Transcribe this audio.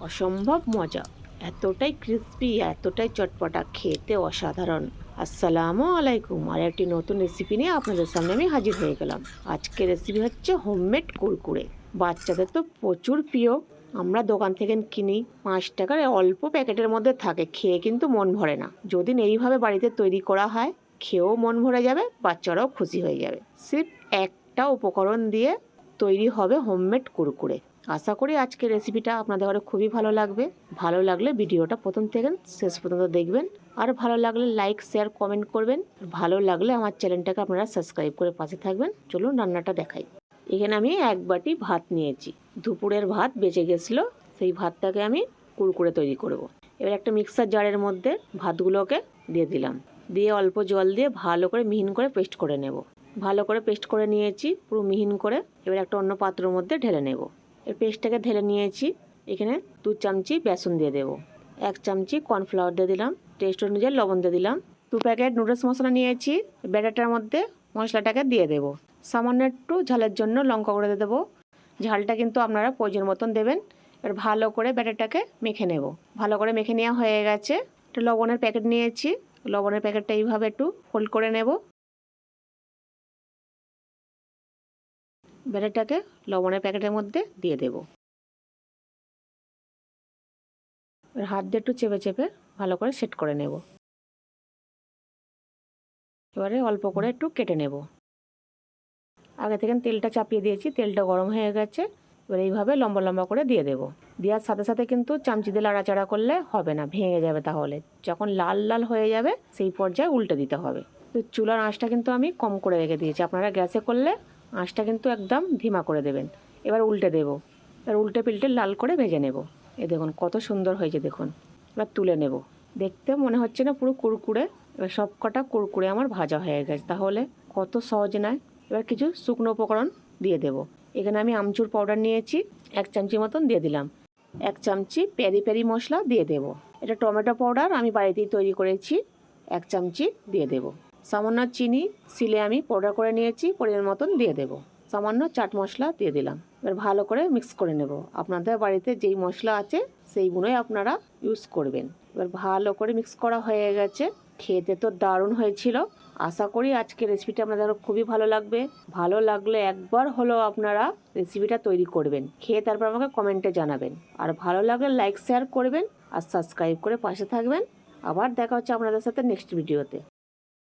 অসম্ভব মজা। এতটাই ক্রিস্পি এতটাই চটপটা, খেতে অসাধারণ। আসসালামু আলাইকুম। আর একটি নতুন রেসিপি নিয়ে আপনাদের সামনে আমি হাজির হয়ে গেলাম। আজকের রেসিপি হচ্ছে হোমমেড কুরকুরে। বাচ্চাদের তো প্রচুর প্রিয়। আমরা দোকান থেকে কিনি, পাঁচ টাকার অল্প প্যাকেটের মধ্যে থাকে, খেয়ে কিন্তু মন ভরে না। যদি এইভাবে বাড়িতে তৈরি করা হয়, খেয়েও মন ভরে যাবে, বাচ্চারাও খুশি হয়ে যাবে। সির্ফ একটা উপকরণ দিয়ে তৈরি হবে হোমমেড কুরকুরে। আশা করি আজকের রেসিপিটা আপনাদের ঘরে খুবই ভালো লাগবে। ভালো লাগলে ভিডিওটা প্রথম থেকে শেষ পর্যন্ত দেখবেন। আর ভালো লাগলে লাইক শেয়ার কমেন্ট করবেন। ভালো লাগলে আমার চ্যানেলটাকে আপনারা সাবস্ক্রাইব করে পাশে থাকবেন। চলুন রান্নাটা দেখাই। এখানে আমি এক বাটি ভাত নিয়েছি। দুপুরের ভাত বেঁচে গেছিল। সেই ভাতটাকে আমি কুড়কুড়ে তৈরি করব। এবার একটা মিক্সার জারের মধ্যে ভাতগুলোকে দিয়ে দিলাম। দিয়ে অল্প জল দিয়ে ভালো করে মিহিন করে পেস্ট করে নেব। ভালো করে পেস্ট করে নিয়েছি। পুরো মিহিন করে এবার একটা অন্য পাত্রের মধ্যে ঢেলে নেব। এর পেস্টটাকে ঢেলে নিয়েছি। এখানে দু চামচি বেসন দিয়ে দেবো। এক চামচি কর্নফ্লাওয়ার দিয়ে দিলাম। টেস্ট অনুযায়ী লবণ দিয়ে দিলাম। দু প্যাকেট নুডলস মশলা নিয়েছি। ব্যাটারটার মধ্যে মশলাটাকে দিয়ে দেবো। সামান্য একটু ঝালের জন্য লঙ্কা করে দিয়ে দেবো। ঝালটা কিন্তু আপনারা প্রয়োজন মতন দেবেন। এবার ভালো করে ব্যাটারটাকে মেখে নেব। ভালো করে মেখে নেওয়া হয়ে গেছে। একটা লবণের প্যাকেট নিয়েছি। লবণের প্যাকেটটা এইভাবে একটু ফোল্ড করে নেব। ব্যাটারটাকে লবণের প্যাকেটের মধ্যে দিয়ে দেব। হাত দিয়ে একটু চেপে চেপে ভালো করে সেট করে নেব। এবারে অল্প করে একটু কেটে নেব। আগে থেকে তেলটা চাপিয়ে দিয়েছি, তেলটা গরম হয়ে গেছে। এবার এইভাবে লম্বা লম্বা করে দিয়ে দেব। দেওয়ার সাথে সাথে কিন্তু চামচি দিয়ে লাড়াচাড়া করলে হবে না, ভেঙে যাবে তাহলে। যখন লাল লাল হয়ে যাবে, সেই পর্যায়ে উল্টে দিতে হবে। তো চুলার আঁচটা কিন্তু আমি কম করে রেখে দিয়েছি। আপনারা গ্যাসে করলে আঁচটা কিন্তু একদম ধিমা করে দেবেন। এবার উল্টে দেব। এবার উল্টে পিল্টে লাল করে ভেজে নেব। এ দেখুন কত সুন্দর হয়েছে দেখুন। এবার তুলে নেব। দেখতে মনে হচ্ছে না পুরো কুরকুরে এবার সব কটা কুরকুরে আমার ভাজা হয়ে গেছে। তাহলে কত সহজ নয়। এবার কিছু শুকনো উপকরণ দিয়ে দেব। এখানে আমি আমচুর পাউডার নিয়েছি। এক চামচি মতন দিয়ে দিলাম। এক চামচি পেরি পেরি মশলা দিয়ে দেব। এটা টমেটো পাউডার আমি বাড়িতেই তৈরি করেছি। এক চামচি দিয়ে দেব। সামান্য চিনি, সিলে আমি পাউডার করে নিয়েছি, পরিমাণ মতন দিয়ে দেব। সামান্য চাট মশলা দিয়ে দিলাম। এবার ভালো করে মিক্স করে নেব। আপনাদের বাড়িতে যেই মশলা আছে সেইগুলোই আপনারা ইউজ করবেন। এবার ভালো করে মিক্স করা হয়ে গেছে। খেতে তো দারুণ হয়েছিল। আশা করি আজকে রেসিপিটা আপনাদের খুবই ভালো লাগবে। ভালো লাগলে একবার হলো আপনারা রেসিপিটা তৈরি করবেন। খেয়ে তারপর আমাকে কমেন্টে জানাবেন। আর ভালো লাগলে লাইক শেয়ার করবেন। আর সাবস্ক্রাইব করে পাশে থাকবেন। আবার দেখা হচ্ছে আপনাদের সাথে নেক্সট ভিডিওতে